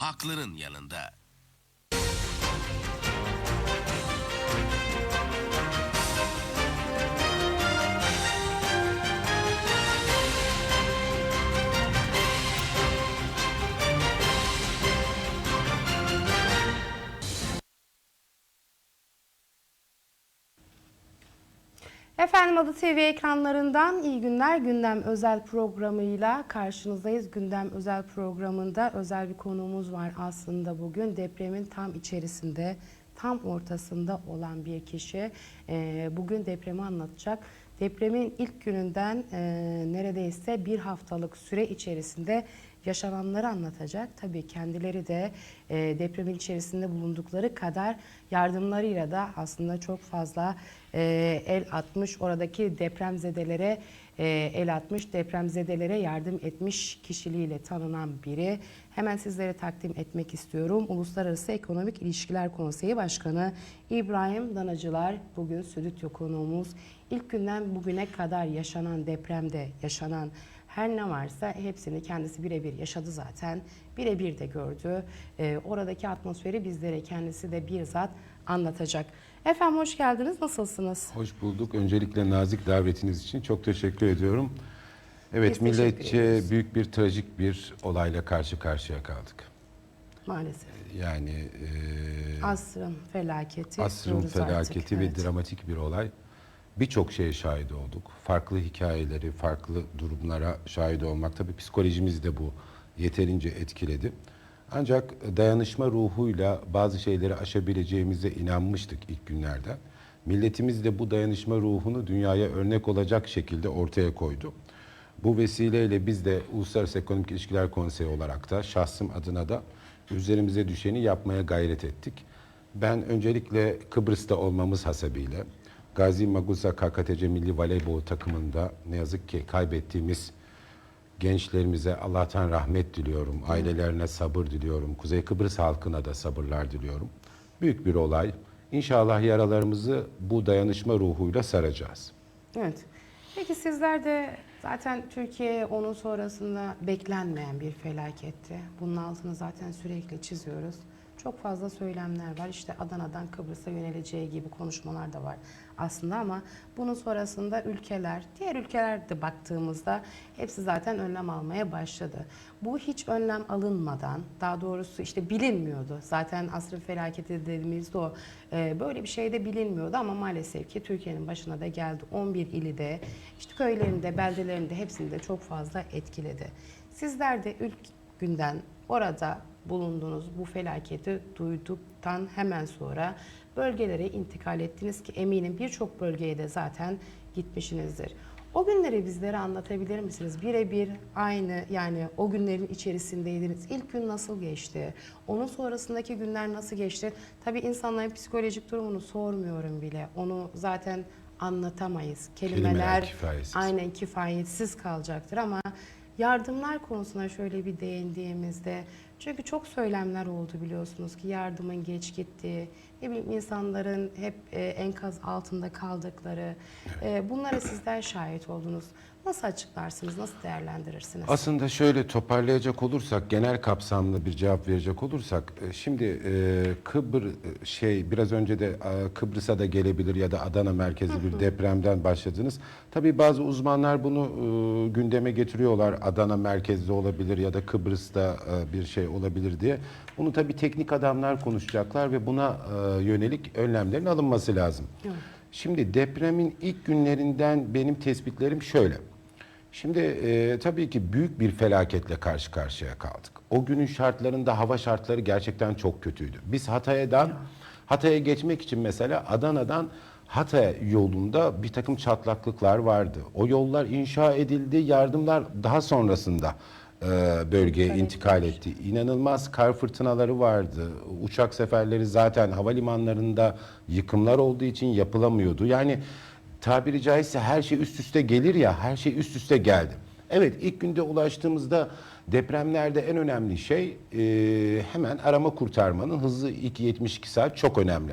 hakların yanında. Efendim Adı TV ekranlarından iyi günler. Gündem özel programıyla karşınızdayız. Gündem özel programında özel bir konuğumuz var aslında bugün. Depremin tam içerisinde, tam ortasında olan bir kişi. Ee, bugün depremi anlatacak. Depremin ilk gününden e, neredeyse bir haftalık süre içerisinde yaşananları anlatacak. Tabii kendileri de e, depremin içerisinde bulundukları kadar yardımlarıyla da aslında çok fazla e, el atmış. Oradaki depremzedelere e, el atmış, depremzedelere yardım etmiş kişiliğiyle tanınan biri. Hemen sizlere takdim etmek istiyorum. Uluslararası Ekonomik İlişkiler Konseyi Başkanı İbrahim Danacılar bugün stüdyo konuğumuz. İlk günden bugüne kadar yaşanan depremde yaşanan her ne varsa hepsini kendisi birebir yaşadı zaten. Birebir de gördü. Ee, oradaki atmosferi bizlere kendisi de bizzat anlatacak. Efendim hoş geldiniz. Nasılsınız? Hoş bulduk. Öncelikle nazik davetiniz için çok teşekkür ediyorum. Evet, Biz milletçe büyük bir trajik bir olayla karşı karşıya kaldık. Maalesef. Yani e, Asrın felaketi. asrın diyoruz artık, felaketi ve evet. dramatik bir olay. Birçok şeye şahit olduk. Farklı hikayeleri, farklı durumlara şahit olmak tabii psikolojimizi de bu yeterince etkiledi. Ancak dayanışma ruhuyla bazı şeyleri aşabileceğimize inanmıştık ilk günlerde. Milletimiz de bu dayanışma ruhunu dünyaya örnek olacak şekilde ortaya koydu. Bu vesileyle biz de Uluslararası Ekonomik İlişkiler Konseyi olarak da şahsım adına da üzerimize düşeni yapmaya gayret ettik. Ben öncelikle Kıbrıs'ta olmamız hasebiyle Gazi Magusa KKTC Milli Voleybol takımında ne yazık ki kaybettiğimiz gençlerimize Allah'tan rahmet diliyorum. Ailelerine sabır diliyorum. Kuzey Kıbrıs halkına da sabırlar diliyorum. Büyük bir olay. İnşallah yaralarımızı bu dayanışma ruhuyla saracağız. Evet. Peki sizler de zaten Türkiye onun sonrasında beklenmeyen bir felaketti. Bunun altını zaten sürekli çiziyoruz. Çok fazla söylemler var. İşte Adana'dan Kıbrıs'a yöneleceği gibi konuşmalar da var aslında ama bunun sonrasında ülkeler, diğer ülkeler de baktığımızda hepsi zaten önlem almaya başladı. Bu hiç önlem alınmadan, daha doğrusu işte bilinmiyordu. Zaten asrın felaketi dediğimizde o e, böyle bir şey de bilinmiyordu ama maalesef ki Türkiye'nin başına da geldi. 11 ili de, işte köylerinde, beldelerinde hepsini de çok fazla etkiledi. Sizler de ilk günden orada bulundunuz bu felaketi duyduktan hemen sonra bölgelere intikal ettiniz ki eminim birçok bölgeye de zaten gitmişsinizdir. O günleri bizlere anlatabilir misiniz? Birebir aynı yani o günlerin içerisindeydiniz. İlk gün nasıl geçti? Onun sonrasındaki günler nasıl geçti? Tabii insanların psikolojik durumunu sormuyorum bile. Onu zaten anlatamayız. Kelimeler, Kelimeler kifayetsiz. aynen kifayetsiz kalacaktır ama yardımlar konusuna şöyle bir değindiğimizde çünkü çok söylemler oldu biliyorsunuz ki yardımın geç gittiği, ne bileyim insanların hep e, enkaz altında kaldıkları, e, bunlara sizler şahit oldunuz. Nasıl açıklarsınız, nasıl değerlendirirsiniz? Aslında şöyle toparlayacak olursak, genel kapsamlı bir cevap verecek olursak, e, şimdi e, Kıbr e, şey biraz önce de e, Kıbrıs'a da gelebilir ya da Adana merkezi bir depremden başladınız. Tabii bazı uzmanlar bunu e, gündeme getiriyorlar. Adana merkezli olabilir ya da Kıbrıs'ta e, bir şey olabilir diye. Bunu tabii teknik adamlar konuşacaklar ve buna e, yönelik önlemlerin alınması lazım. Şimdi depremin ilk günlerinden benim tespitlerim şöyle. Şimdi e, tabii ki büyük bir felaketle karşı karşıya kaldık. O günün şartlarında hava şartları gerçekten çok kötüydü. Biz Hatay'dan Hatay'a geçmek için mesela Adana'dan Hatay yolunda bir takım çatlaklıklar vardı. O yollar inşa edildi, yardımlar daha sonrasında e, bölgeye intikal etti. İnanılmaz kar fırtınaları vardı. Uçak seferleri zaten havalimanlarında yıkımlar olduğu için yapılamıyordu. Yani tabiri caizse her şey üst üste gelir ya, her şey üst üste geldi. Evet ilk günde ulaştığımızda depremlerde en önemli şey e, hemen arama kurtarmanın hızlı ilk 72 saat çok önemli.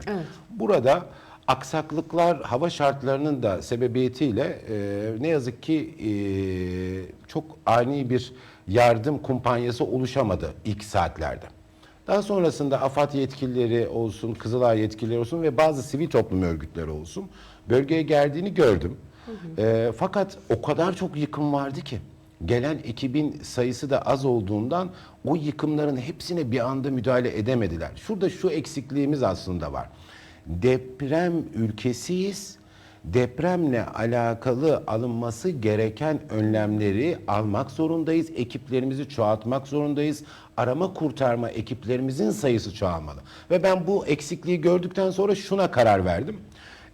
Burada aksaklıklar hava şartlarının da sebebiyetiyle e, ne yazık ki e, çok ani bir yardım kumpanyası oluşamadı ilk saatlerde. Daha sonrasında AFAD yetkilileri olsun, Kızılay yetkilileri olsun ve bazı sivil toplum örgütleri olsun bölgeye geldiğini gördüm. Ee, fakat o kadar çok yıkım vardı ki gelen ekibin sayısı da az olduğundan o yıkımların hepsine bir anda müdahale edemediler. Şurada şu eksikliğimiz aslında var. Deprem ülkesiyiz depremle alakalı alınması gereken önlemleri almak zorundayız. Ekiplerimizi çoğaltmak zorundayız. Arama kurtarma ekiplerimizin sayısı çoğalmalı. Ve ben bu eksikliği gördükten sonra şuna karar verdim.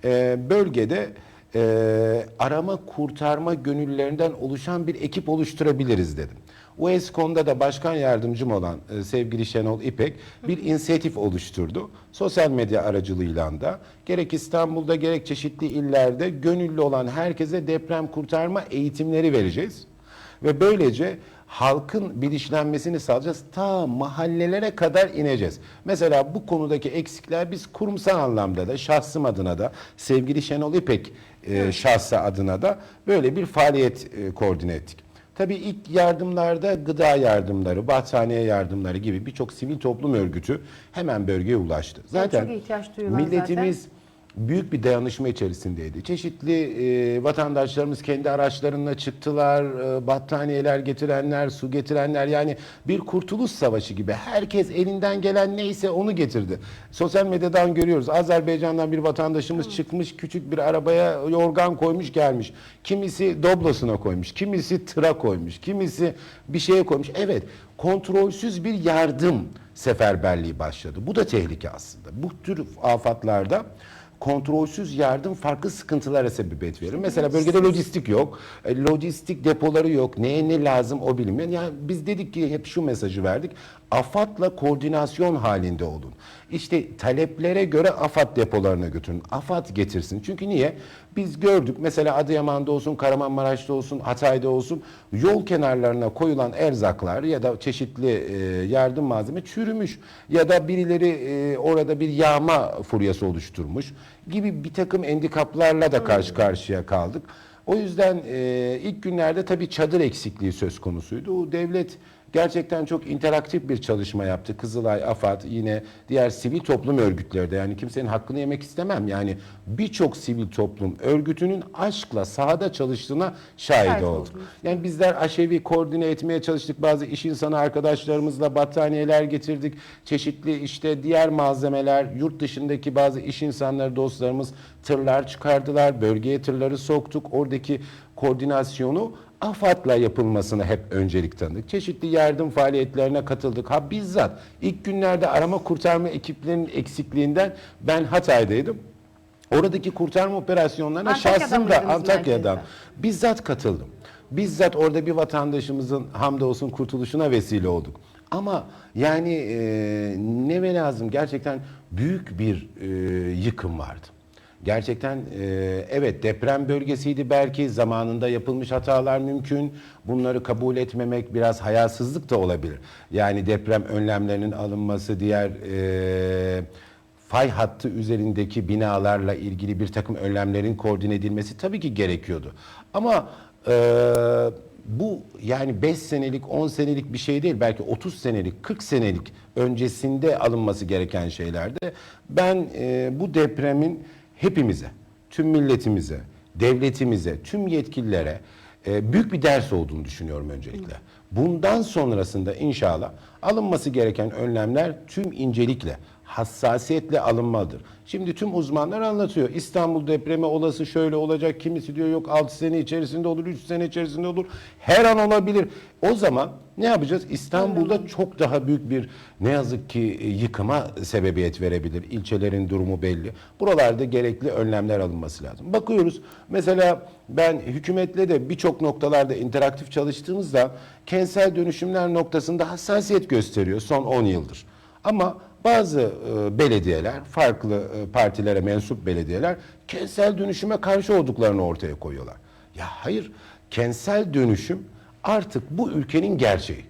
Ee, bölgede e, arama kurtarma gönüllülerinden oluşan bir ekip oluşturabiliriz dedim. UESCON'da da başkan yardımcım olan e, sevgili Şenol İpek bir inisiyatif oluşturdu. Sosyal medya aracılığıyla da gerek İstanbul'da gerek çeşitli illerde gönüllü olan herkese deprem kurtarma eğitimleri vereceğiz. Ve böylece halkın bilinçlenmesini sağlayacağız. Ta mahallelere kadar ineceğiz. Mesela bu konudaki eksikler biz kurumsal anlamda da şahsım adına da sevgili Şenol İpek e, şahsı adına da böyle bir faaliyet e, koordine ettik. Tabii ilk yardımlarda gıda yardımları, battaniye yardımları gibi birçok sivil toplum örgütü hemen bölgeye ulaştı. Zaten çok ihtiyaç duyulan milletimiz büyük bir dayanışma içerisindeydi. Çeşitli e, vatandaşlarımız kendi araçlarına çıktılar, e, battaniyeler getirenler, su getirenler yani bir kurtuluş savaşı gibi. Herkes elinden gelen neyse onu getirdi. Sosyal medyadan görüyoruz. Azerbaycan'dan bir vatandaşımız çıkmış, küçük bir arabaya yorgan koymuş gelmiş. Kimisi doblosuna koymuş, kimisi tıra koymuş, kimisi bir şeye koymuş. Evet, kontrolsüz bir yardım seferberliği başladı. Bu da tehlike aslında. Bu tür afatlarda kontrolsüz yardım farklı sıkıntılara sebebiyet verir. Mesela bölgede lojistik yok, e, lojistik depoları yok, neye ne lazım o bilinmiyor. Yani biz dedik ki hep şu mesajı verdik. AFAD'la koordinasyon halinde olun. İşte taleplere göre AFAD depolarına götürün. AFAD getirsin. Çünkü niye? Biz gördük mesela Adıyaman'da olsun, Kahramanmaraş'ta olsun, Hatay'da olsun yol kenarlarına koyulan erzaklar ya da çeşitli e, yardım malzeme çürümüş ya da birileri e, orada bir yağma furyası oluşturmuş gibi bir takım endikaplarla da karşı karşıya kaldık. O yüzden e, ilk günlerde tabii çadır eksikliği söz konusuydu. O devlet gerçekten çok interaktif bir çalışma yaptı. Kızılay, AFAD, yine diğer sivil toplum örgütleri de yani kimsenin hakkını yemek istemem. Yani birçok sivil toplum örgütünün aşkla sahada çalıştığına şahit Şahit olduk. Yani bizler aşevi koordine etmeye çalıştık. Bazı iş insanı arkadaşlarımızla battaniyeler getirdik. Çeşitli işte diğer malzemeler, yurt dışındaki bazı iş insanları dostlarımız tırlar çıkardılar. Bölgeye tırları soktuk. Oradaki koordinasyonu AFAD'la yapılmasına hep öncelik tanıdık. Çeşitli yardım faaliyetlerine katıldık. Ha bizzat ilk günlerde arama kurtarma ekiplerinin eksikliğinden ben Hatay'daydım. Oradaki kurtarma operasyonlarına Antakya'da şahsım da mıydınız Antakya'dan merkezde? bizzat katıldım. Bizzat orada bir vatandaşımızın hamdolsun kurtuluşuna vesile olduk. Ama yani e, ne ve lazım gerçekten büyük bir e, yıkım vardı. Gerçekten e, evet deprem bölgesiydi belki zamanında yapılmış hatalar mümkün. Bunları kabul etmemek biraz hayasızlık da olabilir. Yani deprem önlemlerinin alınması diğer e, fay hattı üzerindeki binalarla ilgili bir takım önlemlerin koordine edilmesi tabii ki gerekiyordu. Ama e, bu yani 5 senelik 10 senelik bir şey değil belki 30 senelik 40 senelik öncesinde alınması gereken şeylerdi. Ben e, bu depremin hepimize, tüm milletimize, devletimize, tüm yetkililere e, büyük bir ders olduğunu düşünüyorum öncelikle. Bundan sonrasında inşallah alınması gereken önlemler tüm incelikle, hassasiyetle alınmalıdır. Şimdi tüm uzmanlar anlatıyor. İstanbul depremi olası şöyle olacak. Kimisi diyor yok 6 sene içerisinde olur, 3 sene içerisinde olur. Her an olabilir. O zaman ne yapacağız? İstanbul'da çok daha büyük bir ne yazık ki e, yıkıma sebebiyet verebilir. İlçelerin durumu belli. Buralarda gerekli önlemler alınması lazım. Bakıyoruz mesela ben hükümetle de birçok noktalarda interaktif çalıştığımızda kentsel dönüşümler noktasında hassasiyet gösteriyor son 10 yıldır. Ama bazı e, belediyeler, farklı e, partilere mensup belediyeler kentsel dönüşüme karşı olduklarını ortaya koyuyorlar. Ya hayır, kentsel dönüşüm artık bu ülkenin gerçeği.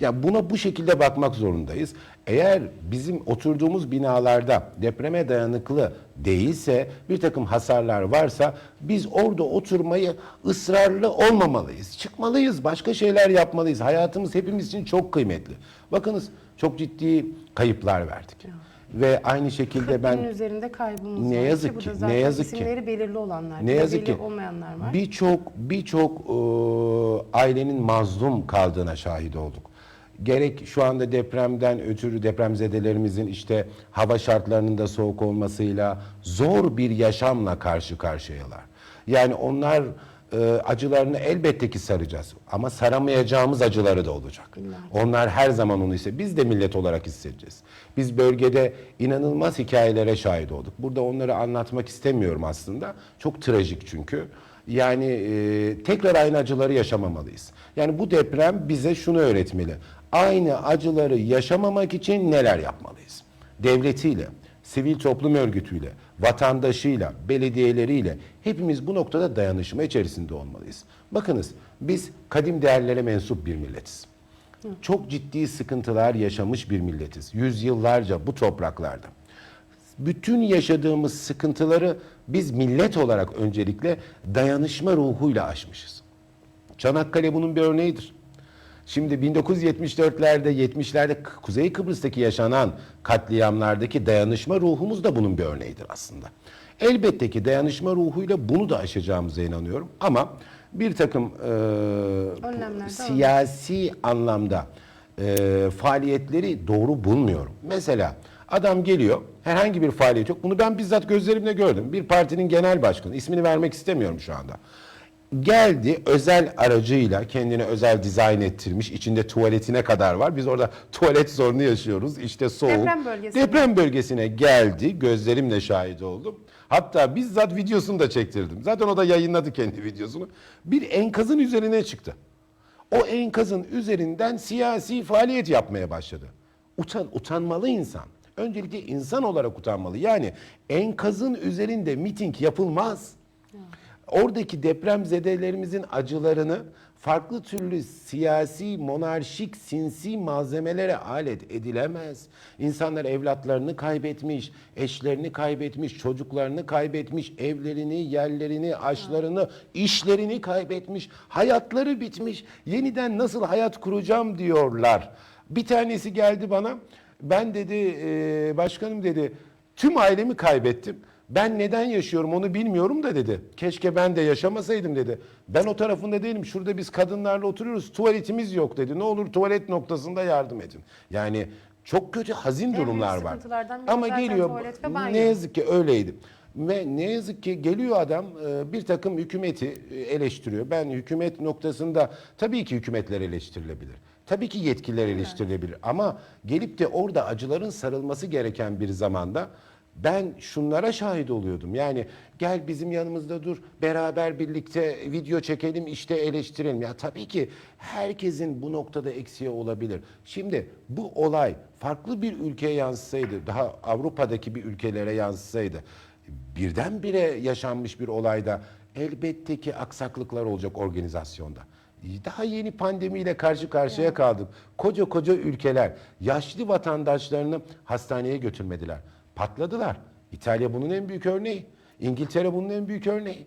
Ya buna bu şekilde bakmak zorundayız. Eğer bizim oturduğumuz binalarda depreme dayanıklı değilse, bir takım hasarlar varsa biz orada oturmayı ısrarlı olmamalıyız. Çıkmalıyız, başka şeyler yapmalıyız. Hayatımız hepimiz için çok kıymetli. Bakınız çok ciddi kayıplar verdik. Ve aynı şekilde ben üzerinde kaybımız Ne yazık ki. Ne yazık ki. belirli olanlar. ne yazık ki olmayanlar var. birçok birçok e, ailenin mazlum kaldığına şahit olduk. Gerek şu anda depremden ötürü depremzedelerimizin işte hava şartlarının da soğuk olmasıyla zor bir yaşamla karşı karşıyalar. Yani onlar e, acılarını elbette ki saracağız ama saramayacağımız acıları da olacak. Onlar her zaman onu ise biz de millet olarak hissedeceğiz. Biz bölgede inanılmaz hikayelere şahit olduk. Burada onları anlatmak istemiyorum aslında. Çok trajik çünkü. Yani e, tekrar aynı acıları yaşamamalıyız. Yani bu deprem bize şunu öğretmeli. Aynı acıları yaşamamak için neler yapmalıyız? Devletiyle, sivil toplum örgütüyle, vatandaşıyla, belediyeleriyle hepimiz bu noktada dayanışma içerisinde olmalıyız. Bakınız biz kadim değerlere mensup bir milletiz. Çok ciddi sıkıntılar yaşamış bir milletiz. Yüzyıllarca bu topraklarda. Bütün yaşadığımız sıkıntıları biz millet olarak öncelikle dayanışma ruhuyla aşmışız. Çanakkale bunun bir örneğidir. Şimdi 1974'lerde, 70'lerde K- Kuzey Kıbrıs'taki yaşanan katliamlardaki dayanışma ruhumuz da bunun bir örneğidir aslında. Elbette ki dayanışma ruhuyla bunu da aşacağımıza inanıyorum. Ama bir takım e, Önlemler siyasi anlamda e, faaliyetleri doğru bulmuyorum. Mesela adam geliyor, herhangi bir faaliyet yok. Bunu ben bizzat gözlerimle gördüm. Bir partinin genel başkanı, ismini vermek istemiyorum şu anda. Geldi özel aracıyla kendine özel dizayn ettirmiş. içinde tuvaletine kadar var. Biz orada tuvalet sorunu yaşıyoruz. İşte soğuk. Deprem bölgesine. Deprem bölgesine geldi. Gözlerimle şahit oldum. Hatta bizzat videosunu da çektirdim. Zaten o da yayınladı kendi videosunu. Bir enkazın üzerine çıktı. O enkazın üzerinden siyasi faaliyet yapmaya başladı. Utan, utanmalı insan. Öncelikle insan olarak utanmalı. Yani enkazın üzerinde miting yapılmaz. Oradaki depremzedelerimizin acılarını farklı türlü siyasi, monarşik, sinsi malzemelere alet edilemez. İnsanlar evlatlarını kaybetmiş, eşlerini kaybetmiş, çocuklarını kaybetmiş, evlerini, yerlerini, aşlarını, işlerini kaybetmiş, hayatları bitmiş. Yeniden nasıl hayat kuracağım diyorlar. Bir tanesi geldi bana, ben dedi, "eee, başkanım dedi, tüm ailemi kaybettim. Ben neden yaşıyorum onu bilmiyorum da dedi. Keşke ben de yaşamasaydım dedi. Ben o tarafında değilim. Şurada biz kadınlarla oturuyoruz. Tuvaletimiz yok dedi. Ne olur tuvalet noktasında yardım edin. Yani çok kötü hazin büyük durumlar var. Ama geliyor ne yazık ki öyleydi. Ve ne yazık ki geliyor adam e, bir takım hükümeti e, eleştiriyor. Ben hükümet noktasında tabii ki hükümetler eleştirilebilir. Tabii ki yetkililer eleştirilebilir. Ama gelip de orada acıların sarılması gereken bir zamanda ben şunlara şahit oluyordum. Yani gel bizim yanımızda dur, beraber birlikte video çekelim, işte eleştirelim. Ya tabii ki herkesin bu noktada eksiği olabilir. Şimdi bu olay farklı bir ülkeye yansısaydı, daha Avrupa'daki bir ülkelere yansısaydı, birdenbire yaşanmış bir olayda elbette ki aksaklıklar olacak organizasyonda. Daha yeni pandemiyle karşı karşıya kaldık. Koca koca ülkeler yaşlı vatandaşlarını hastaneye götürmediler. Patladılar. İtalya bunun en büyük örneği. İngiltere bunun en büyük örneği.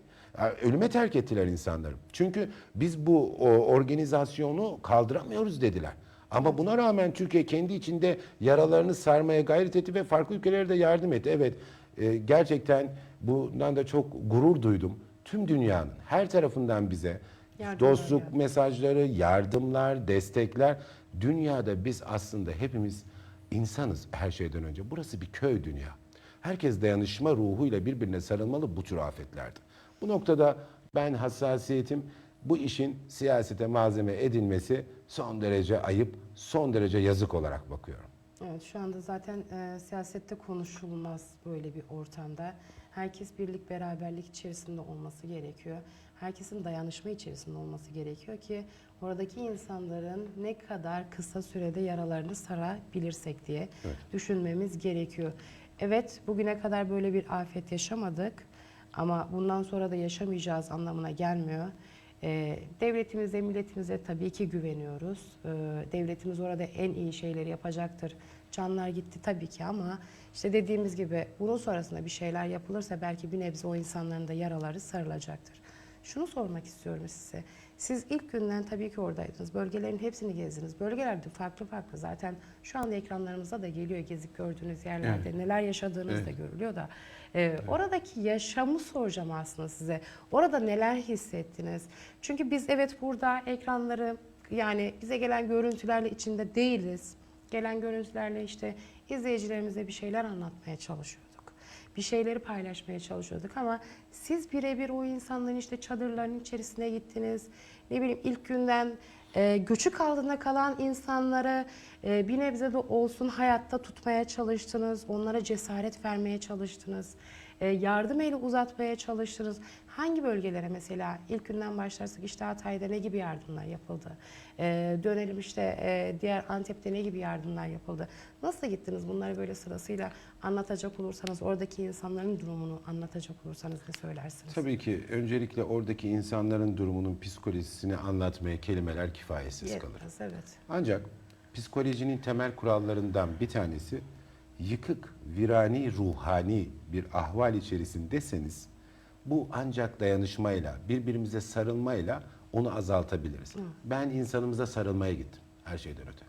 Ölüme terk ettiler insanları. Çünkü biz bu organizasyonu kaldıramıyoruz dediler. Ama buna rağmen Türkiye kendi içinde yaralarını sarmaya gayret etti ve farklı ülkelere de yardım etti. Evet e, gerçekten bundan da çok gurur duydum. Tüm dünyanın her tarafından bize Yardımlar dostluk geldi. mesajları, yardımlar, destekler. Dünyada biz aslında hepimiz insanız her şeyden önce. Burası bir köy dünya. Herkes dayanışma ruhuyla birbirine sarılmalı bu tür afetlerde. Bu noktada ben hassasiyetim bu işin siyasete malzeme edilmesi son derece ayıp, son derece yazık olarak bakıyorum. Evet şu anda zaten e, siyasette konuşulmaz böyle bir ortamda. Herkes birlik beraberlik içerisinde olması gerekiyor. Herkesin dayanışma içerisinde olması gerekiyor ki oradaki insanların ne kadar kısa sürede yaralarını sarabilirsek diye düşünmemiz gerekiyor. Evet bugüne kadar böyle bir afet yaşamadık ama bundan sonra da yaşamayacağız anlamına gelmiyor. E, devletimize, milletimize tabii ki güveniyoruz. E, devletimiz orada en iyi şeyleri yapacaktır. Canlar gitti tabii ki ama işte dediğimiz gibi bunun sonrasında bir şeyler yapılırsa belki bir nebze o insanların da yaraları sarılacaktır. Şunu sormak istiyorum size. Siz ilk günden tabii ki oradaydınız. Bölgelerin hepsini gezdiniz. Bölgelerde farklı farklı zaten şu anda ekranlarımıza da geliyor gezip gördüğünüz yerlerde neler yaşadığınız da görülüyor da. Ee, Oradaki yaşamı soracağım aslında size. Orada neler hissettiniz? Çünkü biz evet burada ekranları yani bize gelen görüntülerle içinde değiliz. Gelen görüntülerle işte izleyicilerimize bir şeyler anlatmaya çalışıyorduk bir şeyleri paylaşmaya çalışıyorduk ama siz birebir o insanların işte çadırların içerisine gittiniz. Ne bileyim ilk günden e, göçük altında kalan insanları e, bir nebze de olsun hayatta tutmaya çalıştınız. Onlara cesaret vermeye çalıştınız. E, yardım eli uzatmaya çalıştınız. Hangi bölgelere mesela ilk günden başlarsak işte Hatay'da ne gibi yardımlar yapıldı? E, dönelim işte e, diğer Antep'te ne gibi yardımlar yapıldı? Nasıl gittiniz bunları böyle sırasıyla anlatacak olursanız oradaki insanların durumunu anlatacak olursanız ne söylersiniz? Tabii ki öncelikle oradaki insanların durumunun psikolojisini anlatmaya kelimeler kifayetsiz kalır. Yetmez, evet. Ancak psikolojinin temel kurallarından bir tanesi yıkık, virani, ruhani bir ahval içerisindeseniz bu ancak dayanışmayla, birbirimize sarılmayla onu azaltabiliriz. Ben insanımıza sarılmaya gittim her şeyden öte.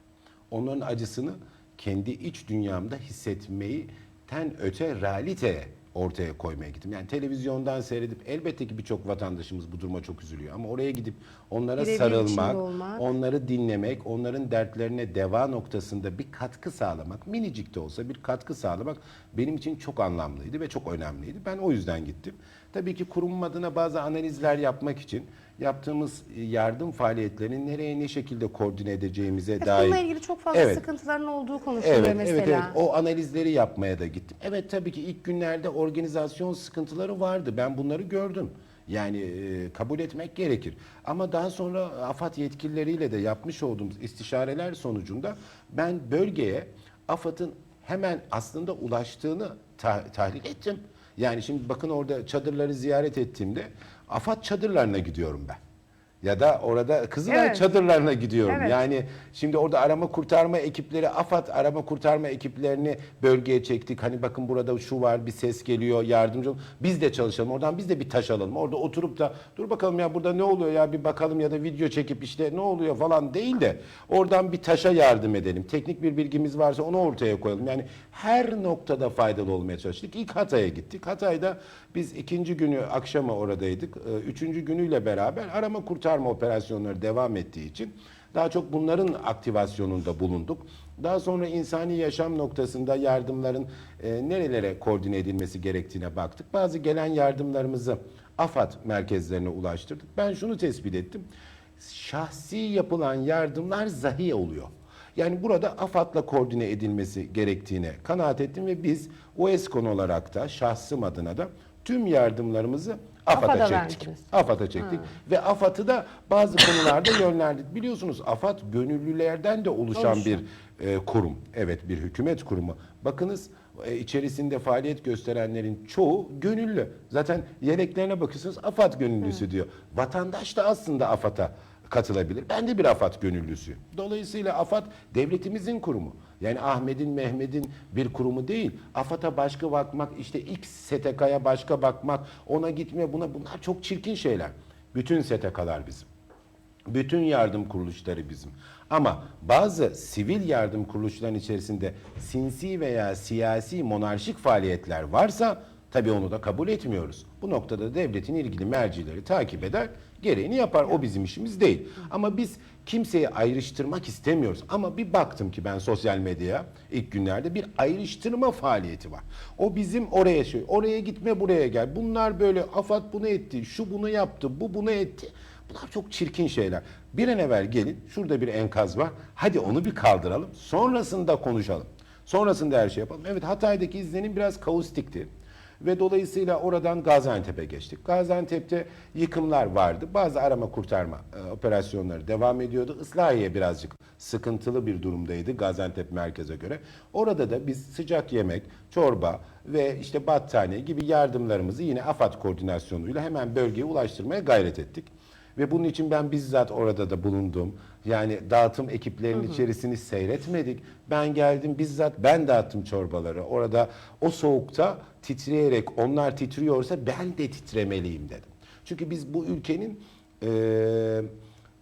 Onların acısını kendi iç dünyamda hissetmeyi ten öte realiteye ortaya koymaya gittim. Yani televizyondan seyredip elbette ki birçok vatandaşımız bu duruma çok üzülüyor ama oraya gidip onlara Birebir sarılmak, olmak. onları dinlemek, onların dertlerine deva noktasında bir katkı sağlamak, minicik de olsa bir katkı sağlamak benim için çok anlamlıydı ve çok önemliydi. Ben o yüzden gittim. Tabii ki kurum adına bazı analizler yapmak için yaptığımız yardım faaliyetlerini nereye ne şekilde koordine edeceğimize Evet, dair bununla ilgili çok fazla Evet. sıkıntıların olduğu konuşuluyor Evet, mesela. evet, evet. O analizleri yapmaya da gittim. Evet tabii ki ilk günlerde organizasyon sıkıntıları vardı. Ben bunları gördüm. Yani e, kabul etmek gerekir. Ama daha sonra AFAD yetkilileriyle de yapmış olduğumuz istişareler sonucunda ben bölgeye AFAD'ın hemen aslında ulaştığını ta- tahlil ettim. Yani şimdi bakın orada çadırları ziyaret ettiğimde AFAD çadırlarına gidiyorum ben. Ya da orada Kızılay Evet. çadırlarına gidiyorum. Evet. Yani şimdi orada arama kurtarma ekipleri, AFAD arama kurtarma ekiplerini bölgeye çektik. Hani bakın burada şu var, bir ses geliyor, yardımcı olun. Biz de çalışalım. Oradan biz de bir taş alalım. Orada oturup da dur bakalım ya burada ne oluyor ya bir bakalım ya da video çekip işte ne oluyor falan değil de oradan bir taşa yardım edelim. Teknik bir bilgimiz varsa onu ortaya koyalım. Yani her noktada faydalı olmaya çalıştık. İlk Hatay'a gittik. Hatay'da biz ikinci günü akşama oradaydık. Ee, Üçüncü günüyle beraber arama kurtarma operasyonları devam ettiği için daha çok bunların aktivasyonunda bulunduk. Daha sonra insani yaşam noktasında yardımların e, nerelere koordine edilmesi gerektiğine baktık. Bazı gelen yardımlarımızı AFAD merkezlerine ulaştırdık. Ben şunu tespit ettim. Şahsi yapılan yardımlar zahi oluyor. Yani burada AFAD'la koordine edilmesi gerektiğine kanaat ettim ve biz UESKON olarak da şahsım adına da tüm yardımlarımızı AFAD'a AFAD'a çektik. verdiniz. AFAD'a çektik ve AFAD'ı da bazı konularda yönlendirdik. Biliyorsunuz AFAD gönüllülerden de oluşan bir e, kurum. Evet bir hükümet kurumu. Bakınız e, içerisinde faaliyet gösterenlerin çoğu gönüllü. Zaten yeleklerine bakıyorsunuz AFAD gönüllüsü diyor. Vatandaş da aslında AFAD'a katılabilir. Ben de bir AFAD gönüllüsüyüm. Dolayısıyla AFAD devletimizin kurumu. Yani Ahmet'in, Mehmet'in bir kurumu değil. AFAD'a başka bakmak, işte X STK'ya başka bakmak, ona gitme buna bunlar çok çirkin şeyler. Bütün STK'lar bizim. Bütün yardım kuruluşları bizim. Ama bazı sivil yardım kuruluşlarının içerisinde sinsi veya siyasi monarşik faaliyetler varsa tabii onu da kabul etmiyoruz. Bu noktada devletin ilgili mercileri takip eder, gereğini yapar. O bizim işimiz değil. Ama biz kimseyi ayrıştırmak istemiyoruz. Ama bir baktım ki ben sosyal medyaya ilk günlerde bir ayrıştırma faaliyeti var. O bizim oraya şey, oraya gitme buraya gel. Bunlar böyle AFAD bunu etti, şu bunu yaptı, bu bunu etti. Bunlar çok çirkin şeyler. Bir an evvel gelin, şurada bir enkaz var. Hadi onu bir kaldıralım. Sonrasında konuşalım. Sonrasında her şey yapalım. Evet Hatay'daki izlenim biraz kaustikti. Ve dolayısıyla oradan Gaziantep'e geçtik. Gaziantep'te yıkımlar vardı. Bazı arama kurtarma e, operasyonları devam ediyordu. Islahiye birazcık sıkıntılı bir durumdaydı Gaziantep merkeze göre. Orada da biz sıcak yemek, çorba ve işte battaniye gibi yardımlarımızı yine AFAD koordinasyonuyla hemen bölgeye ulaştırmaya gayret ettik. Ve bunun için ben bizzat orada da bulundum. Yani dağıtım ekiplerinin içerisini seyretmedik. Ben geldim bizzat ben dağıttım çorbaları. Orada o soğukta titreyerek onlar titriyorsa ben de titremeliyim dedim. Çünkü biz bu ülkenin eee,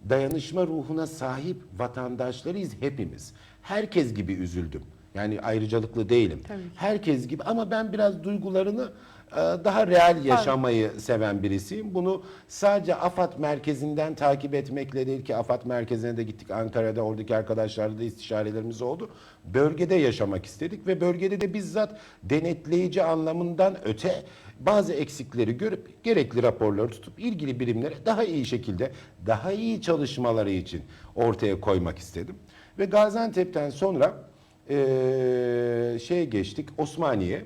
dayanışma ruhuna sahip vatandaşlarıyız hepimiz. Herkes gibi üzüldüm. Yani ayrıcalıklı değilim. Tabii. Herkes gibi ama ben biraz duygularını e, daha real yaşamayı seven birisiyim. Bunu sadece AFAD merkezinden takip etmekle değil ki AFAD merkezine de gittik Ankara'da oradaki arkadaşlarla da istişarelerimiz oldu. Bölgede yaşamak istedik ve bölgede de bizzat denetleyici anlamından öte bazı eksikleri görüp gerekli raporları tutup ilgili birimlere daha iyi şekilde daha iyi çalışmaları için ortaya koymak istedim. Ve Gaziantep'ten sonra eee şey geçtik Osmaniye.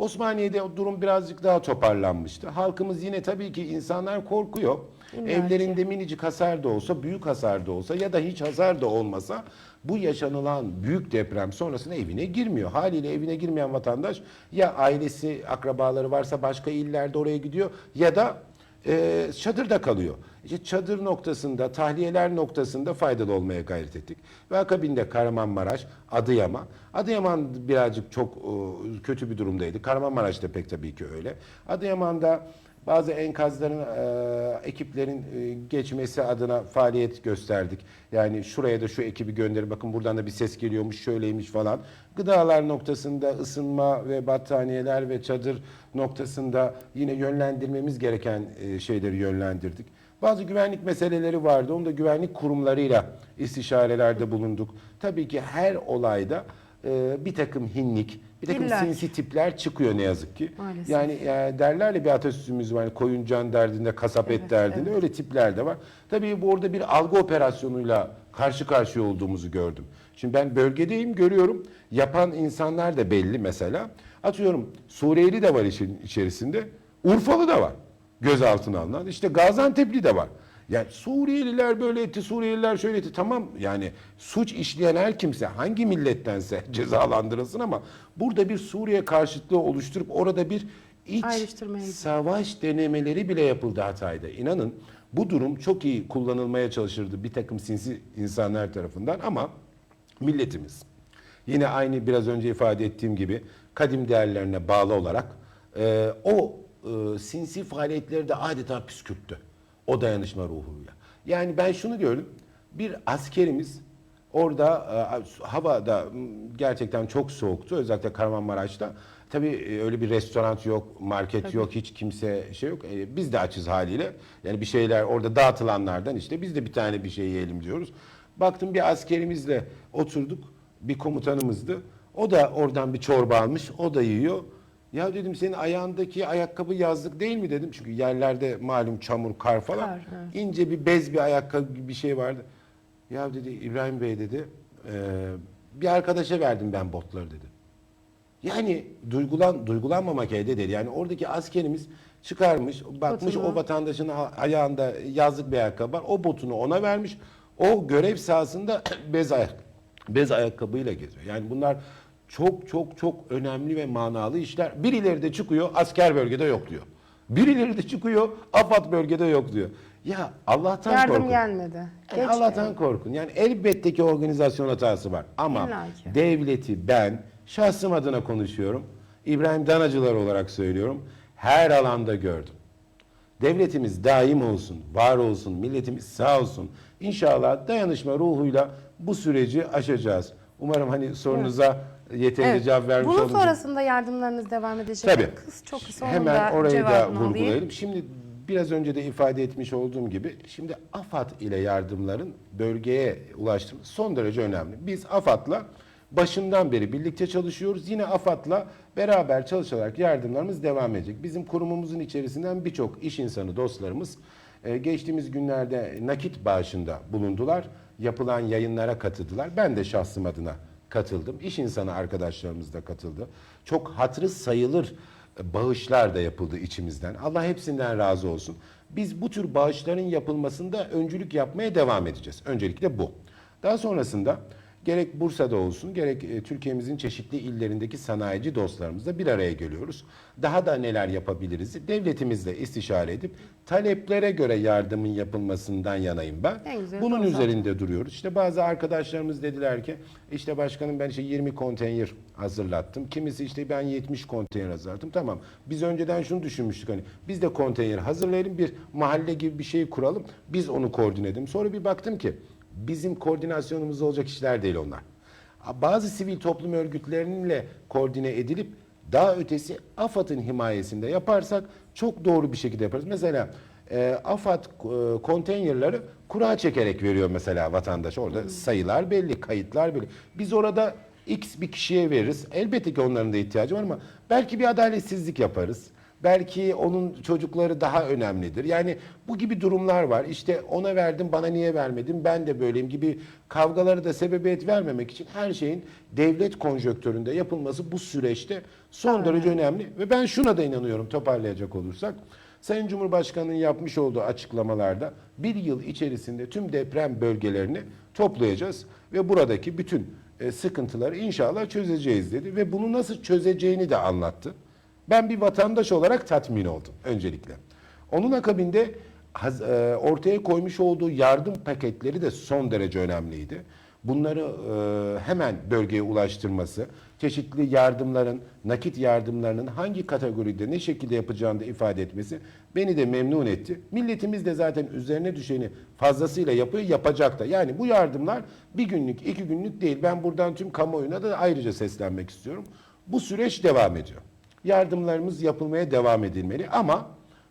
Osmaniye'de o durum birazcık daha toparlanmıştı. Halkımız yine tabii ki insanlar korkuyor. İlla ki. Evlerinde minicik hasar da olsa, büyük hasar da olsa ya da hiç hasar da olmasa bu yaşanılan büyük deprem sonrasında evine girmiyor. Haliyle evine girmeyen vatandaş ya ailesi, akrabaları varsa başka illerde oraya gidiyor ya da e, çadırda kalıyor. İşte çadır noktasında, tahliyeler noktasında faydalı olmaya gayret ettik. Ve akabinde Kahramanmaraş, Adıyaman. Adıyaman birazcık çok e, kötü bir durumdaydı. Kahramanmaraş da pek tabii ki öyle. Adıyaman'da bazı enkazların, e, ekiplerin e, geçmesi adına faaliyet gösterdik. Yani şuraya da şu ekibi gönderin, bakın buradan da bir ses geliyormuş, şöyleymiş falan. Gıdalar noktasında ısınma ve battaniyeler ve çadır noktasında yine yönlendirmemiz gereken e, şeyleri yönlendirdik. Bazı güvenlik meseleleri vardı. Onu da güvenlik kurumlarıyla istişarelerde bulunduk. Tabii ki her olayda e, bir takım hinlik, bir takım İlla sinsi tipler çıkıyor ne yazık ki. Maalesef. Yani e, derler ya bir atasözümüz var. Koyun can derdinde, kasap et Evet, derdinde. Öyle tipler de var. Tabii bu orada bir algı operasyonuyla karşı karşıya olduğumuzu gördüm. Şimdi ben bölgedeyim, görüyorum. Yapan insanlar da belli mesela. Atıyorum Suriyeli de var işin içerisinde. Urfalı da var. Gözaltına alınan. İşte Gaziantep'li de var. Yani Suriyeliler böyle etti, Suriyeliler şöyle etti. Tamam yani suç işleyen her kimse hangi millettense cezalandırılsın ama burada bir Suriye karşıtlığı oluşturup orada bir iç savaş denemeleri bile yapıldı Hatay'da. İnanın bu durum çok iyi kullanılmaya çalışırdı bir takım sinsi insanlar tarafından ama milletimiz yine aynı biraz önce ifade ettiğim gibi kadim değerlerine bağlı olarak e, o e, sinsi faaliyetleri de adeta püskürttü. O dayanışma ruhuyla. Yani ben şunu gördüm. Bir askerimiz orada e, havada gerçekten çok soğuktu. Özellikle Kahramanmaraş'ta. Tabii e, öyle bir restoran yok, market yok, hiç kimse şey yok. E, biz de açız haliyle. Yani bir şeyler orada dağıtılanlardan işte biz de bir tane bir şey yiyelim diyoruz. Baktım bir askerimizle oturduk. Bir komutanımızdı. O da oradan bir çorba almış. O da yiyor. Ya dedim senin ayağındaki ayakkabı yazlık değil mi dedim. Çünkü yerlerde malum çamur, kar falan. Kar, evet. İnce bir bez bir ayakkabı gibi bir şey vardı. Ya dedi İbrahim Bey dedi. "eee, bir arkadaşa verdim ben botları dedi. Yani duygulan duygulanmamak elde değil. Yani oradaki askerimiz çıkarmış, bakmış Botunu. o vatandaşın ayağında yazlık bir ayakkabı var. O botunu ona vermiş. O görev sahasında bez ayak bez ayakkabıyla geziyor. Yani bunlar çok çok çok önemli ve manalı işler. Birileri de çıkıyor asker bölgede yok diyor. Birileri de çıkıyor AFAD bölgede yok diyor. Ya Allah'tan Yardım korkun. gelmedi. Yani Geç Allah'tan korkun. Yani elbette ki organizasyon hatası var. Ama İlla ki. devleti ben şahsım adına konuşuyorum. İbrahim Danacılar olarak söylüyorum. Her alanda gördüm. Devletimiz daim olsun, var olsun, milletimiz sağ olsun. İnşallah dayanışma ruhuyla bu süreci aşacağız. Umarım hani sorunuza yeterince Evet. cevap vermiş Bunun sonrasında yardımlarınız devam edecek. Tabii. Kıs, çok kısa Hemen orayı da cevabını alayım. vurgulayalım. Şimdi biraz önce de ifade etmiş olduğum gibi şimdi AFAD ile yardımların bölgeye ulaştırması son derece önemli. Biz AFAD'la başından beri birlikte çalışıyoruz. Yine AFAD'la beraber çalışarak yardımlarımız devam edecek. Bizim kurumumuzun içerisinden birçok iş insanı dostlarımız e, geçtiğimiz günlerde nakit bağışında bulundular. Yapılan yayınlara katıldılar. Ben de şahsım adına katıldım. İş insanı arkadaşlarımız da katıldı. Çok hatırı sayılır bağışlar da yapıldı içimizden. Allah hepsinden razı olsun. Biz bu tür bağışların yapılmasında öncülük yapmaya devam edeceğiz. Öncelikle bu. Daha sonrasında Gerek Bursa'da olsun, gerek e, Türkiye'mizin çeşitli illerindeki sanayici dostlarımızla bir araya geliyoruz. Daha da neler yapabiliriz? Devletimizle istişare edip taleplere göre yardımın yapılmasından yanayım ben. En güzeli Bunun de o zaten. üzerinde duruyoruz. İşte bazı arkadaşlarımız dediler ki işte başkanım ben işte 20 konteyner hazırlattım. Kimisi işte ben 70 konteyner hazırlattım. Tamam. Biz önceden şunu düşünmüştük hani biz de konteyner hazırlayalım bir mahalle gibi bir şey kuralım. Biz onu koordine edelim. Sonra bir baktım ki bizim koordinasyonumuz olacak işler değil onlar. Bazı sivil toplum örgütlerinle koordine edilip daha ötesi AFAD'ın himayesinde yaparsak çok doğru bir şekilde yaparız. Mesela e, AFAD e, konteynerları kura çekerek veriyor mesela vatandaş. Orada sayılar belli, kayıtlar belli. Biz orada X bir kişiye veririz. Elbette ki onların da ihtiyacı var ama belki bir adaletsizlik yaparız. Belki onun çocukları daha önemlidir. Yani bu gibi durumlar var. İşte ona verdim bana niye vermedin ben de böyleyim gibi kavgaları da sebebiyet vermemek için her şeyin devlet konjöktöründe yapılması bu süreçte son derece önemli. Ve ben şuna da inanıyorum toparlayacak olursak. Sayın Cumhurbaşkanı'nın yapmış olduğu açıklamalarda bir yıl içerisinde tüm deprem bölgelerini toplayacağız ve buradaki bütün e, sıkıntıları inşallah çözeceğiz dedi ve bunu nasıl çözeceğini de anlattı. Ben bir vatandaş olarak tatmin oldum öncelikle. Onun akabinde e, ortaya koymuş olduğu yardım paketleri de son derece önemliydi. Bunları e, hemen bölgeye ulaştırması, çeşitli yardımların, nakit yardımlarının hangi kategoride ne şekilde yapacağını da ifade etmesi beni de memnun etti. Milletimiz de zaten üzerine düşeni fazlasıyla yapıyor, yapacak da. Yani bu yardımlar bir günlük, iki günlük değil. Ben buradan tüm kamuoyuna da ayrıca seslenmek istiyorum. Bu süreç devam ediyor. Yardımlarımız yapılmaya devam edilmeli ama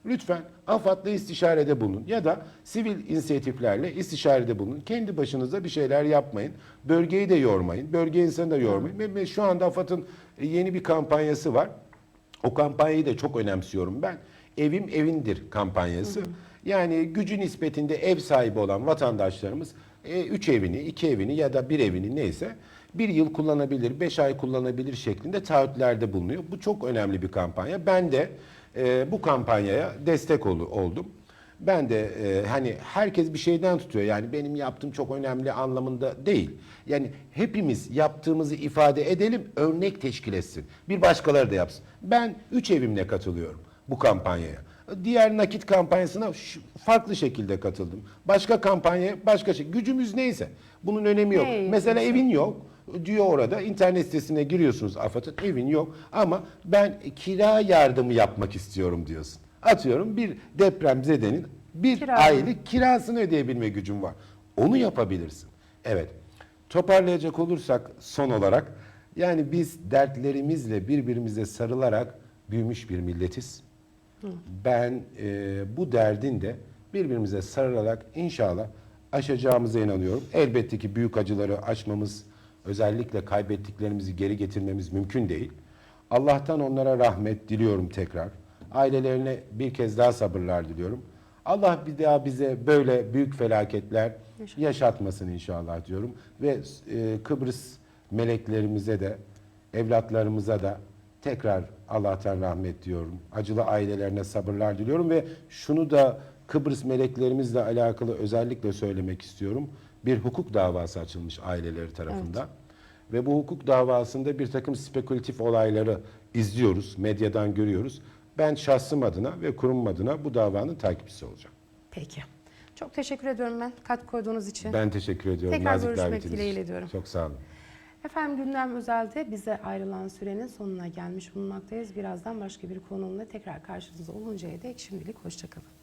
lütfen AFAD'la istişarede bulunun ya da sivil inisiyatiflerle istişarede bulunun. Kendi başınıza bir şeyler yapmayın. Bölgeyi de yormayın. Bölge insanı da yormayın. Ve- şu anda AFAD'ın e, yeni bir kampanyası var. O kampanyayı da çok önemsiyorum ben. Evim evindir kampanyası. Yani gücü nispetinde ev sahibi olan vatandaşlarımız 3 evini, 2 evini ya da bir evini neyse bir yıl kullanabilir, 5 ay kullanabilir şeklinde taahhütlerde bulunuyor. Bu çok önemli bir kampanya. Ben de e, bu kampanyaya destek ol- oldum. Ben de e, hani herkes bir şeyden tutuyor. Yani benim yaptığım çok önemli anlamında değil. Yani hepimiz yaptığımızı ifade edelim, örnek teşkil etsin. Bir başkaları da yapsın. Ben üç evimle katılıyorum bu kampanyaya. Diğer nakit kampanyasına farklı şekilde katıldım. Başka kampanyaya başka şey. Gücümüz neyse. Bunun önemi yok. Ne Mesela evin yok diyor orada internet sitesine giriyorsunuz AFAD'ın evin yok ama ben kira yardımı yapmak istiyorum diyorsun. Atıyorum bir depremzedenin bir Kira. aylık kirasını ödeyebilme gücüm var. Onu yapabilirsin. Evet. Toparlayacak olursak son olarak yani biz dertlerimizle birbirimize sarılarak büyümüş bir milletiz. Ben e, bu derdin de birbirimize sarılarak inşallah aşacağımıza inanıyorum. Elbette ki büyük acıları aşmamız, özellikle kaybettiklerimizi geri getirmemiz mümkün değil. Allah'tan onlara rahmet diliyorum tekrar. Ailelerine bir kez daha sabırlar diliyorum. Allah bir daha bize böyle büyük felaketler yaşatmasın inşallah diyorum. Ve e, Kıbrıs meleklerimize de, evlatlarımıza da tekrar Allah'tan rahmet diyorum. Acılı ailelerine sabırlar diliyorum ve şunu da Kıbrıs meleklerimizle alakalı özellikle söylemek istiyorum. Bir hukuk davası açılmış aileleri tarafından. Ve bu hukuk davasında bir takım spekülatif olayları izliyoruz, medyadan görüyoruz. Ben şahsım adına ve kurum adına bu davanın takipçisi olacağım. Peki. Çok teşekkür ediyorum ben katkı koyduğunuz için. Ben teşekkür ediyorum Tekrar nazik görüşmek dileğiyle diyorum. Çok sağ olun. Efendim gündem özelde bize ayrılan sürenin sonuna gelmiş bulunmaktayız. Birazdan başka bir konumla tekrar karşınızda oluncaya dek şimdilik hoşçakalın.